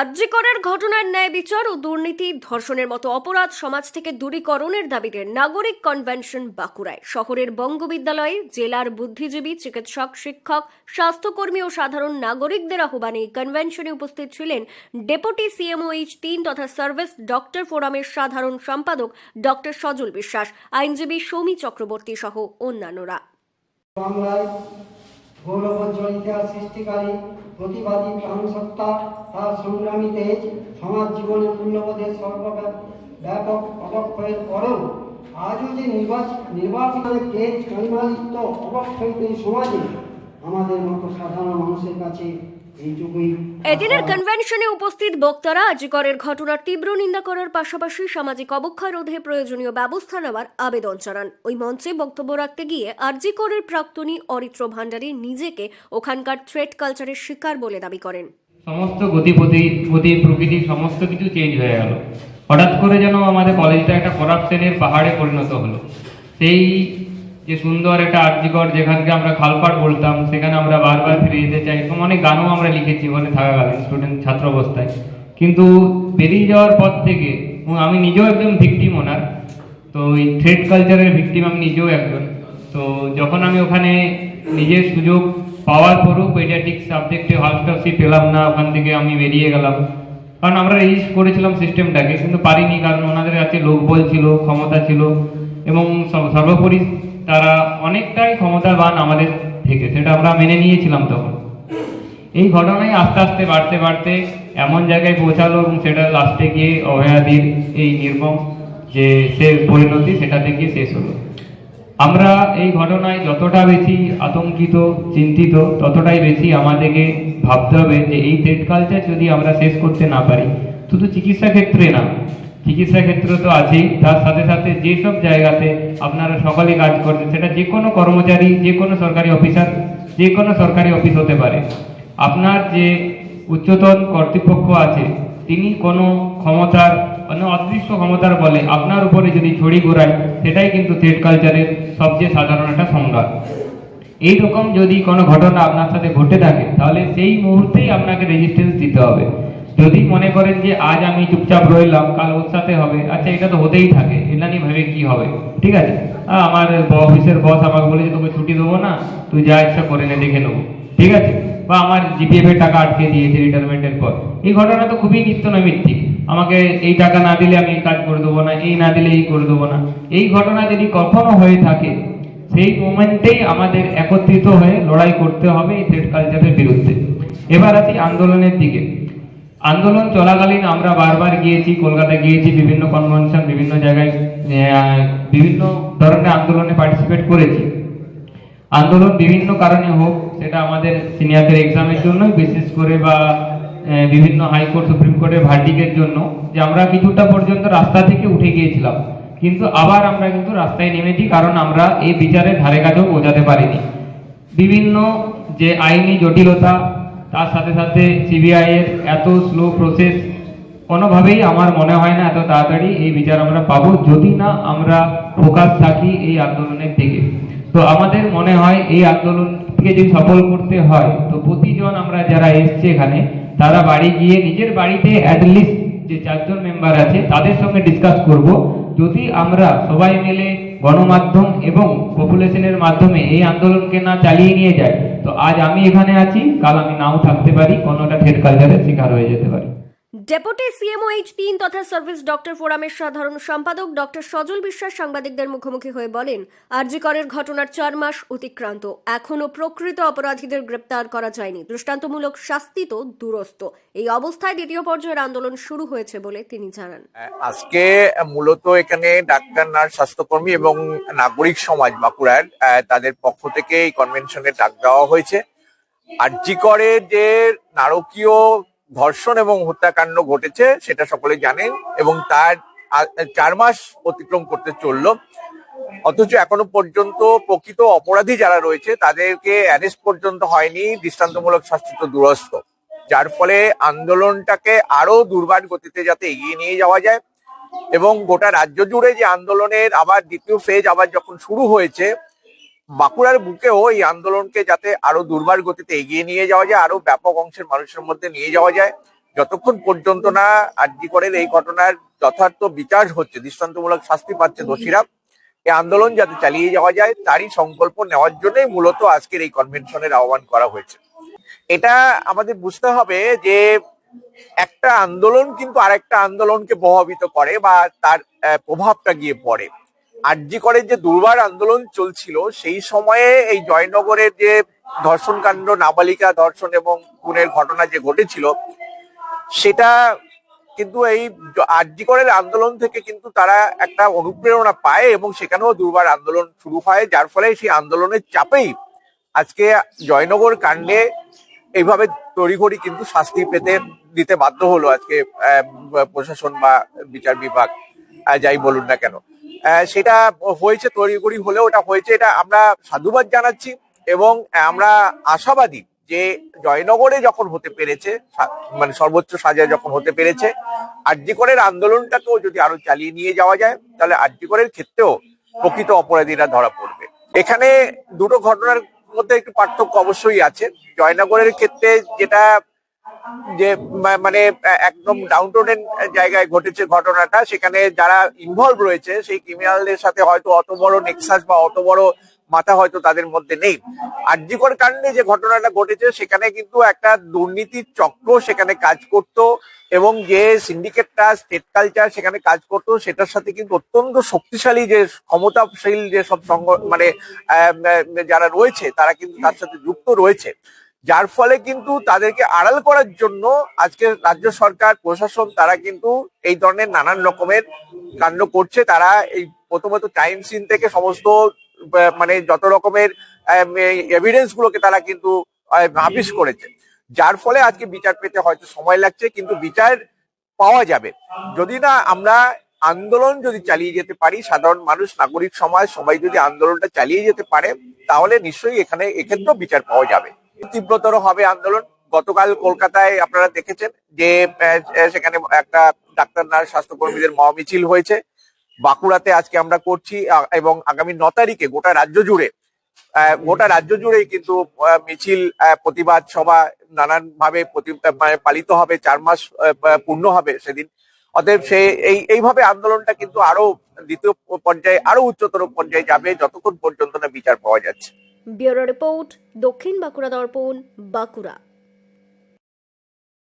আর্যিকরের ঘটনার ন্যায় বিচার ও দুর্নীতি, ধর্ষণের মতো অপরাধ সমাজ থেকে দূরীকরণের দাবিতে নাগরিক কনভেনশন বাঁকুড়ায়। শহরের বঙ্গবিদ্যালয়ে জেলার বুদ্ধিজীবী, চিকিৎসক, শিক্ষক, স্বাস্থ্যকর্মী ও সাধারণ নাগরিকদের আহ্বানে কনভেনশনে উপস্থিত ছিলেন ডেপুটি সিএমওএইচ তিন তথা সার্ভিস ডক্টর ফোরামের সাধারণ সম্পাদক ডক্টর সজল বিশ্বাস। আইনজীবী সৌমি চক্রবর্তী সহ অন্যান্যরা। বাংলায় গৌরবোজ্জ্বল সৃষ্টিকারী প্রতিবাদী প্রাণসত্তা তার সংগ্রামী তেজ সমাজ জীবনে মূল্যবোধের সর্বব্যাপক অবক্ষয়ের পরেও আজও যে নির্বাচন নির্বাচনের তেজ কালিমালিপ্ত অবক্ষয়িত সমাজে আমাদের মতো সাধারণ মানুষের কাছে এইটুকুই এদিনের কনভেনশনে উপস্থিত বক্তারা আজিকরের ঘটনার তীব্র নিন্দা করার পাশাপাশি সামাজিক অবক্ষয় রোধে প্রয়োজনীয় ব্যবস্থা নেওয়ার আবেদন জানান। ওই মঞ্চে বক্তব্য রাখতে গিয়ে আরজিকরের প্রাক্তনী অরিত্র ভান্ডারী নিজেকে ওখানকার থ্রেড কালচারের শিকার বলে দাবি করেন। সমস্ত গতিপতি গতি প্রকৃতি সমস্ত কিছু চেঞ্জ হয়ে গেল। হঠাৎ করে যেন আমাদের কলেজটা একটা করাপশনের পাহাড়ে পরিণত হলো। সেই যে সুন্দর একটা আর্যিকর যেখানকে আমরা খালপাট বলতাম, সেখানে আমরা বারবার ফিরে যেতে চাই, এরকম অনেক গানও আমরা লিখেছি ওখানে থাকাকালীন স্টুডেন্ট ছাত্র অবস্থায় কিন্তু বেরিয়ে যাওয়ার পর থেকে আমি নিজেও একজন ভিকটিম ওনার তো এই থ্রেড কালচারের ভিকটিম আমি নিজেও একজন। তো যখন আমি ওখানে নিজের সুযোগ পাওয়ার পরেও পেডিয়াট্রিক সাবজেক্টে হলস্টারশিপ পেলাম না, ওখান থেকে আমি বেরিয়ে গেলাম। কারণ আমরা রেজিস্ট করেছিলাম সিস্টেমটাকে কিন্তু পারিনি, কারণ ওনাদের কাছে লোকবল ছিল, ক্ষমতা ছিল, এবং সর্বোপরি তারা অনেকটাই ক্ষমতাবান আমাদের থেকে, সেটা আমরা মেনে নিয়েছিলাম তখন। এই ঘটনায় আস্তে আস্তে বাড়তে বাড়তে এমন জায়গায় পৌঁছালো এবং সেটা লাস্টে গিয়ে অভয়াদির এই নির্মম যে সে পরিণতি সেটা থেকে শেষ হলো। আমরা এই ঘটনায় যতটা বেশি আতঙ্কিত, চিন্তিত, ততটাই বেশি আমাদেরকে ভাবতে হবে যে এই ডেট কালচার যদি আমরা শেষ করতে না পারি, শুধু চিকিৎসা ক্ষেত্রে না চিকিৎসা ক্ষেত্র তো আছেই। তার সাথে সাথে যেসব জায়গাতে আপনারা সকালে কাজ করছেন, সেটা যে কোনো কর্মচারী, যে কোনো সরকারি অফিসার, যে কোনো সরকারি অফিস হতে পারে। আপনার যে উচ্চতন কর্তৃপক্ষ আছে, তিনি কোনো ক্ষমতার মানে অদৃশ্য ক্ষমতার বলে আপনার উপরে যদি ছড়ি ঘোরায়, সেটাই কিন্তু থ্রেড কালচারের সবচেয়ে সাধারণ একটা সংজ্ঞা। এই রকম যদি কোনো ঘটনা আপনার সাথে ঘটে থাকে, তাহলে সেই মুহূর্তেই আপনাকে রেজিস্ট্যান্স দিতে হবে। যদি মনে করেন যে আজ আমি চুপচাপ রইলাম, কাল ওর সাথে হবে আচ্ছা এটা তো হতেই থাকে, এটা নিয়ে ভেবে কি হবে? ঠিক আছে? আমার অফিসের বস আমাকে বলেছে, তোকে ছুটি দেবো না, তুই যা ইচ্ছা করে নে, দেখে নেব। ঠিক আছে? বা আমার জিপিএফ এর টাকা আটকে দিয়েছে রিটায়ারমেন্টের পর। এই ঘটনা তো খুবই নিত্য নৈমিত্তিক। আমাকে এই টাকা না দিলে আমি কাজ করে দেবো না, এই না দিলে এই করে দেবো না। এই ঘটনা যদি কখনো হয়ে থাকে, সেই মোমেন্টেই আমাদের একত্রিত হয়ে লড়াই করতে হবে এই থ্রেড কালচারের বিরুদ্ধে। এবার আছি আন্দোলনের দিকে। আন্দোলন চলাকালীন আমরা বারবার গিয়েছি কলকাতা গিয়েছি, বিভিন্ন কনভেনশন বিভিন্ন জায়গায় বিভিন্ন ধরনের আন্দোলনে পার্টিসিপেট করেছি। আন্দোলন বিভিন্ন কারণে হোক, সেটা আমাদের সিনিয়রদের এক্সামের জন্য, বিশেষ করে বা বিভিন্ন হাইকোর্ট সুপ্রিম কোর্টের ভার্ডিকের জন্য, যে আমরা কিছুটা পর্যন্ত রাস্তা থেকে উঠে গিয়েছিলাম। কিন্তু আবার আমরা কিন্তু রাস্তায় নেমেছি, কারণ আমরা এই বিচারের ধারে কাছেও বোঝাতে পারিনি। বিভিন্ন যে আইনি জটিলতা তার সাথে সাথে সিবিআই এর এত স্লো প্রসেস কোনোভাবেই আমার মনে হয় না এত তাড়াতাড়ি এই বিচার আমরা পাবো, যদি না আমরা ফোকাস থাকি এই আন্দোলনের দিকে। তো আমাদের মনে হয় এই আন্দোলনকে যদি সফল করতে হয়, তো প্রতিজন আমরা যারা এসছে এখানে, তারা বাড়ি গিয়ে নিজের বাড়িতে অ্যাটলিস্ট যে চারজন মেম্বার আছে, তাদের সঙ্গে ডিসকাস করব। যদি আমরা সবাই মিলে গণমাধ্যম এবং পপুলেশনের মাধ্যমে এই আন্দোলনকে না চালিয়ে নিয়ে যায়। তো আজ আমি এখানে আছি, কাল আমি নাও থাকতে পারি, কোনোটা ঠেট কালচারের শিকার হয়ে যেতে পারি। ডেপুটি সিএমওএইচ তিন তথা সার্ভিস ডক্টর ফোরামের সাধারণ সম্পাদক ডক্টর সজল বিশ্বাস সাংবাদিকদের মুখোমুখি হয়ে বলেন, আরজিকরের ঘটনার চার মাস অতিক্রান্ত। এখনও প্রকৃত অপরাধীদের গ্রেপ্তার করা যায়নি। দৃষ্টান্তমূলক শাস্তি তো দূরস্থ এই অবস্থায় দ্বিতীয় পর্যায়ের আন্দোলন শুরু হয়েছে বলে তিনি জানান। আজকে মূলত এখানে ডাক্তার, নার্স, স্বাস্থ্যকর্মী এবং নাগরিক সমাজ বাঁকুড়ার তাদের পক্ষ থেকে এই কনভেনশনে ডাক দেওয়া হয়েছে। আরজি করে যে নারকীয় ধর্ষণ এবং হত্যাকাণ্ড ঘটেছে, সেটা সকলে জানেন এবং তার চার মাস অতিক্রম করতে চলল। অথচ এখনও পর্যন্ত প্রকৃত অপরাধী যারা রয়েছে, তাদেরকে অ্যারেস্ট পর্যন্ত হয়নি, দৃষ্টান্তমূলক শাস্তি তো দূরস্থ যার ফলে আন্দোলনটাকে আরও দুর্বার গতিতে যাতে এগিয়ে নিয়ে যাওয়া যায় এবং গোটা রাজ্য জুড়ে যে আন্দোলনের আবার দ্বিতীয় ফেজ আবার যখন শুরু হয়েছে বাঁকুড়ার বুকেও এই আন্দোলনকে যাতে আরও দুর্বার গতিতে এগিয়ে নিয়ে যাওয়া যায় আরও ব্যাপক অংশের মানুষের মধ্যে নিয়ে যাওয়া যায় যতক্ষণ পর্যন্ত না আরজি করের এই ঘটনার যথার্থ বিচার হচ্ছে দৃষ্টান্তমূলক শাস্তি পাচ্ছে দোষীরা এই আন্দোলন যাতে চালিয়ে যাওয়া যায় তারই সংকল্প নেওয়ার জন্যই মূলত আজকের এই কনভেনশনের আহ্বান করা হয়েছে। এটা আমাদের বুঝতে হবে যে একটা আন্দোলন কিন্তু আরেকটা আন্দোলনকে প্রভাবিত করে বা তার প্রভাবটা গিয়ে পড়ে। আরজি করের যে দুর্বার আন্দোলন চলছিল, সেই সময়ে এই জয়নগরের যে ধর্ষণ কাণ্ড, নাবালিকা ধর্ষণ এবং খুনের ঘটনা যে ঘটেছিল, সেটা কিন্তু এই আরজি করের আন্দোলন থেকে কিন্তু তারা একটা অনুপ্রেরণা পায় এবং সেখানেও দুর্বার আন্দোলন শুরু হয়, যার ফলে সেই আন্দোলনের চাপেই আজকে জয়নগর কাণ্ডে এইভাবে তড়িঘড়ি কিন্তু শাস্তি পেতে, দিতে বাধ্য হলো আজকে প্রশাসন বা বিচার বিভাগ যাই বলুন না কেন। সেটা হয়েছে, তড়িঘড়ি হলেও ওটা হয়েছে, এটা আমরা সাধুবাদ জানাচ্ছি এবং আমরা আশাবাদী যে জয়নগরে যখন হতে পেরেছে মানে সর্বোচ্চ সাজায় যখন হতে পেরেছে আরজিকরের আন্দোলনটাকেও যদি আরও চালিয়ে নিয়ে যাওয়া যায়, তাহলে আরজিকরের ক্ষেত্রেও প্রকৃত অপরাধীরা ধরা পড়বে। এখানে দুটো ঘটনার মধ্যে একটু পার্থক্য অবশ্যই আছে। জয়নগরের ক্ষেত্রে যেটা যে মানে একদম ডাউন জায়গায় ঘটেছে ঘটনাটা, সেখানে যারা ইনভলভ রয়েছে, সেই ক্রিমিনালদের সাথে হয়তো অত বড় নেক্সাস বা অত বড় মাথা হয়তো তাদের মধ্যে নেই। আরজিকর কাণ্ডে যে ঘটনাটা ঘটেছে, সেখানে কিন্তু একটা দুর্নীতির চক্র সেখানে কাজ করত এবং যে সিন্ডিকেটটা স্টেট কালচার সেখানে কাজ করত, সেটার সাথে কিন্তু অত্যন্ত শক্তিশালী যে ক্ষমতাশীল যে সব সংগ মানে যারা রয়েছে, তারা কিন্তু তার সাথে যুক্ত রয়েছে। যার ফলে কিন্তু তাদেরকে আড়াল করার জন্য আজকে রাজ্য সরকার, প্রশাসন তারা কিন্তু এই ধরনের নানান রকমের কাণ্ড করছে। তারা এই প্রথমত টাইম সিন থেকে সমস্ত মানে যত রকমের এভিডেন্স গুলোকে তারা কিন্তু হাফিস করেছে। যার ফলে আজকে বিচার পেতে হয়তো সময় লাগছে, কিন্তু বিচার পাওয়া যাবে। যদি না আমরা আন্দোলন যদি চালিয়ে যেতে পারি, সাধারণ মানুষ, নাগরিক সমাজ, সবাই যদি আন্দোলনটা চালিয়ে যেতে পারে, তাহলে নিশ্চয়ই এখানে, এক্ষেত্রেও বিচার পাওয়া যাবে। তীব্রতর হবে আন্দোলন। গতকাল কলকাতায় আপনারা দেখেছেন যে সেখানে একটা ডাক্তার, নার্স, স্বাস্থ্যকর্মীদের মহামিছিল হয়েছে। বাঁকুড়াতে আজকে আমরা করছি এবং আগামী ন তারিখে গোটা রাজ্য জুড়ে গোটা রাজ্য জুড়েই কিন্তু মিছিল প্রতিবাদ সভা নানান ভাবে পালিত হবে, চার মাস পূর্ণ হবে সেদিন। অতএব সে এই, এইভাবে আন্দোলনটা কিন্তু আরও দ্বিতীয় পর্যায়ে, আরও উচ্চতর পর্যায়ে যাবে যতক্ষণ পর্যন্ত না বিচার পাওয়া যাচ্ছে। ব্যুরো রিপোর্ট দক্ষিণ বাঁকুড়া দর্পণ, বাঁকুড়া।